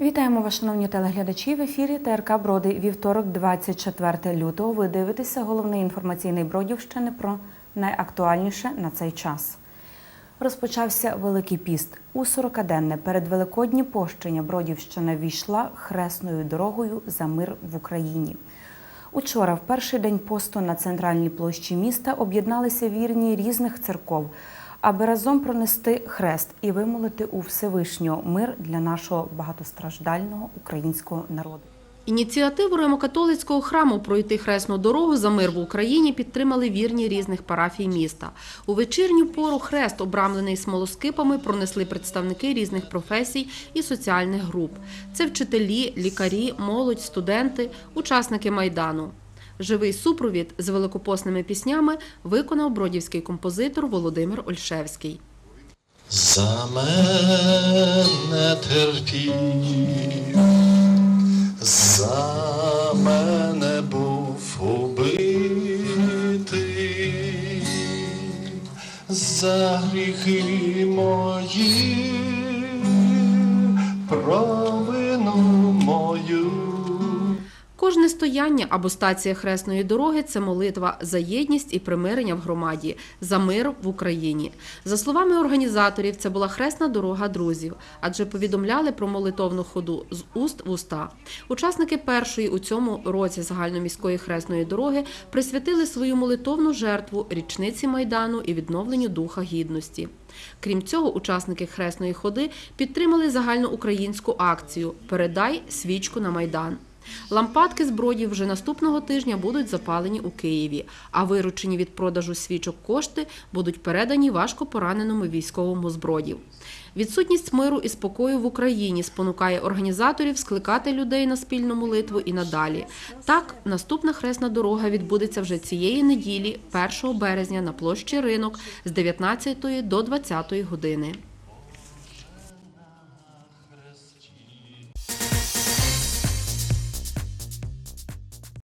Вітаємо вас, шановні телеглядачі. В ефірі ТРК Броди. Вівторок, 24 лютого. Ви дивитеся головний інформаційний Бродівщини про найактуальніше на цей час. Розпочався Великий піст. У 40-денне передвеликодні пощення Бродівщина війшла хресною дорогою за мир в Україні. Учора, в перший день посту на центральній площі міста, об'єдналися вірні різних церков, аби разом пронести хрест і вимолити у Всевишнього мир для нашого багатостраждального українського народу. Ініціативу Римокатолицького храму пройти хресну дорогу за мир в Україні підтримали вірні різних парафій міста. У вечірню пору хрест, обрамлений смолоскипами, пронесли представники різних професій і соціальних груп. Це вчителі, лікарі, молодь, студенти, учасники майдану. Живий супровід з великопосними піснями виконав бродівський композитор Володимир Ольшевський. За мене терпів, за мене був убитий, за гріхи мої, провину мою. Кожне стояння або стація хресної дороги це молитва за єдність і примирення в громаді, за мир в Україні. За словами організаторів, це була хресна дорога друзів, адже повідомляли про молитовну ходу з уст в уста. Учасники першої у цьому році загальноміської хресної дороги присвятили свою молитовну жертву річниці майдану і відновленню духа гідності. Крім цього, учасники хресної ходи підтримали загальноукраїнську акцію Передай свічку на майдан. Лампадки з бродів вже наступного тижня будуть запалені у Києві, а виручені від продажу свічок кошти будуть передані важко пораненому військовому з бродів. Відсутність миру і спокою в Україні спонукає організаторів скликати людей на спільну молитву і надалі. Так, наступна хресна дорога відбудеться вже цієї неділі, 1 березня, на площі ринок з 19 до 20 години.